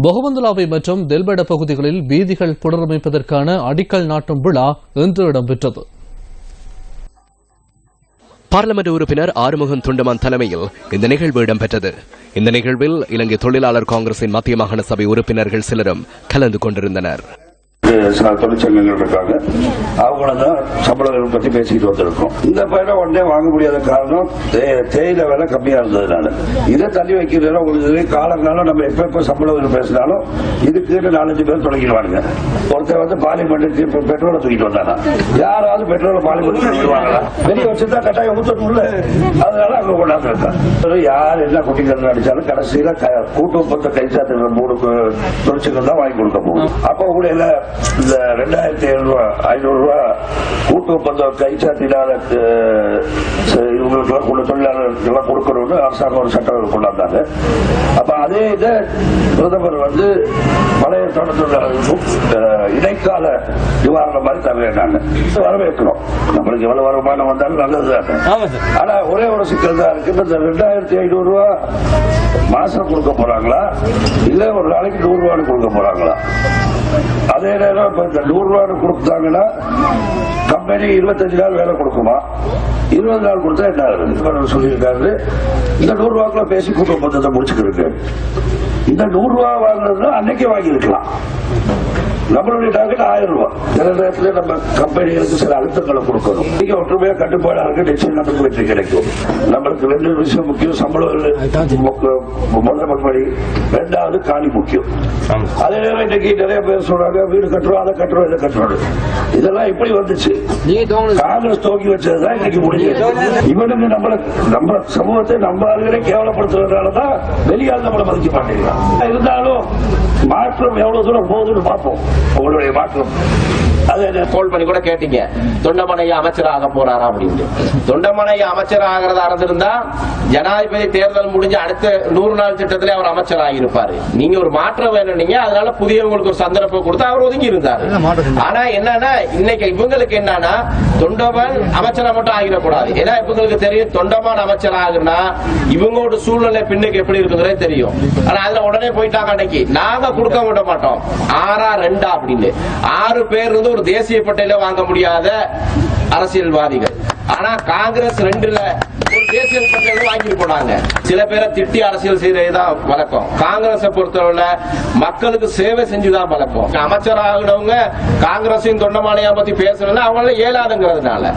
பொகவந்தலாவை மற்றும் தெல்பெட பகுதிகளில் வீதிகள் புனரமைப்பதற்கான அடிக்கல் நாட்டும் விழா இன்று இடம்பெற்றது. பார்லமெண்ட் உறுப்பினர் ஆறுமுகன் துண்டமான் தலைமையில் இந்த நிகழ்வு இடம்பெற்றது. இந்த நிகழ்வில் இலங்கை தொழிலாளர் காங்கிரசின் மத்திய மாகாண சபை உறுப்பினர்கள் சிலரும் கலந்து கொண்டிருந்தனர். சில தொழிற்சங்கங்கள் இருக்காங்க அவங்கள தான் சம்பளங்கள் பத்தி பேசிக்கிட்டு வந்திருக்கோம். இந்த பயிரை உடனே வாங்க முடியாத காரணம் தே- தேயிலை விலை கம்மியா இருந்ததுனால. இதை தள்ளி வைக்கிறதுல உங்களுக்கு காலங்காலம் நம்ம எப்ப எப்ப சம்பளங்கள் பேசினாலும் இதுக்கு நாலஞ்சு பேர் தொடங்கிடுவாங்க ஒருத்தர் வந்து பார்லிமெண்ட் பெட்ரோலை தூக்கிட்டு வந்தானா? யாராவது பெட்ரோலை பார்லிமெண்ட் தூக்கிடுவாங்களா வெளியே வச்சுதான் கட்டாயம் ஊத்தணும்ல. அதனால அங்க கொண்டாந்து இருக்காங்க யார் என்ன குட்டிகள் அடிச்சாலும் கடைசியில க- கூட்டு ஒப்பந்த கைச்சாத்து மூணு தொழிற்சங்கம் தான் வாங்கி கொடுக்க போகும் அப்ப கூட இந்த ரெண்டாயிரத்தி ஐநூறு ரூபா ஐநூறு ரூபா கூட்டு ஒப்பந்தம் கைச்சாத்தினால இவங்களுக்கெல்லாம் கூட தொழிலாளர்களுக்கெல்லாம் கொடுக்கணும்னு அரசாங்கம் ஒரு சட்டம் கொண்டாந்தாங்க. அப்ப அதே இதை பிரதமர் வந்து பழைய அஹ், இடைக்கால நிவாரணம் மாதிரி தருவேன் வரவேற்கிறோம். நம்மளுக்கு எவ்வளவு வருமானம் வந்தாலும் நல்லது ஆனா ஒரே ஒரு சிக்கல் தான் இருக்கு. இந்த ரெண்டாயிரத்தி ஐநூறு ரூபா மாசம் கொடுக்க போறாங்களா? இல்ல ஒரு நாளைக்கு நூறு ரூபான்னு கொடுக்க போறாங்களா? அதே நேரம் இப்ப இந்த நூறு ரூபாய் கொடுத்தாங்கன்னா கம்பெனி இருபத்தஞ்சு நாள் வேலை கொடுக்குமா? இருபது நாள் கொடுத்தா என்ன ஆகுது? சொல்லியிருக்காரு. இந்த நூறு ரூபாக்குள்ள பேசி கூட்ட ஒப்பந்தத்தை முடிச்சுக்கிருக்கு இந்த நூறு ரூபா வாங்குறதுனா அன்னைக்கே வாங்கியிருக்கலாம். நம்மளுடைய டார்கெட் ஆயிரம் ரூபாய் சில நேரத்துல நம்ம கம்பெனிகளுக்கு சில அழுத்தங்களை கொடுக்கணும். நீங்க ஒற்றுமையா கட்டுப்பாடா இருக்கு நிச்சயம் நமக்கு வெற்றி கிடைக்கும். நம்மளுக்கு ரெண்டு விஷயம் முக்கியம் சம்பளம் முதல் படி ரெண்டாவது காணி முக்கியம். அதே நேரம் இன்னைக்கு நிறைய பேர் சொல்றாங்க வீடு கட்டுறோம் அதை கட்டுறோம் இதை கட்டுறோம் இதெல்லாம் எப்படி வந்துச்சு. காங்கிரஸ் தோக்கி வச்சதுதான் இன்னைக்கு முடிஞ்சது. இவனுக்கு நம்மள நம்ம சமூகத்தை நம்ம ஆளுகளை கேவலப்படுத்துறதுனாலதான் வெளியால் நம்மளை மதிக்க மாட்டேங்கிறான் இருந்தாலும் மாற்றம் எவ்வளவு தூரம் போகுதுன்னு பார்ப்போம். உங்களுடைய மாற்றம். அது பண்ணி கூட கேட்டீங்க. தொண்டமனைய அமைச்சர் ஆக போறாரா அப்படின்னு தொண்டமனைய அமைச்சர் ஆகிறதா இருந்திருந்தா ஜனாதிபதி தேர்தல் முடிஞ்ச அடுத்த நூறு நாள் திட்டத்திலே அவர் அமைச்சர் ஆகியிருப்பாரு நீங்க ஒரு மாற்றம் வேணும்னீங்க அதனால புதியவங்களுக்கு ஒரு சந்தர்ப்பம் கொடுத்து அவர் ஒதுங்கி இருந்தாரு. ஆனா என்னன்னா இன்னைக்கு இவங்களுக்கு என்னன்னா தொண்டமான் அமைச்சரா மட்டும் ஆகிடக்கூடாது. ஏன்னா இவங்களுக்கு தெரியும் தொண்டமான் அமைச்சர் ஆகுனா இவங்களோட சூழ்நிலை பின்னுக்கு எப்படி இருக்குங்கிறதே தெரியும். ஆனா அதுல உடனே போயிட்டாங்க அன்னைக்கு. நாங்க கொடுக்க விட மாட்டோம். ஆறா ரெண்டா அப்படின்னு. ஆறு பேர் இருந்து ஒரு தேசிய பட்டையில வாங்க முடியாத அரசியல்வாதிகள். ஆனா காங்கிரஸ் ரெண்டுல ஒரு தேசிய பட்டியல வாங்கிட்டு போனாங்க. சில பேரை திட்டி அரசியல் செய்யறதுதான் வழக்கம். காங்கிரஸை பொறுத்தவரை மக்களுக்கு சேவை செஞ்சுதான் வழக்கம். அமைச்சர் ஆகினவங்க காங்கிரஸையும் தொண்டமானையா பத்தி பேசணும்னா அவங்களால ஏலாதுங்கிறதுனால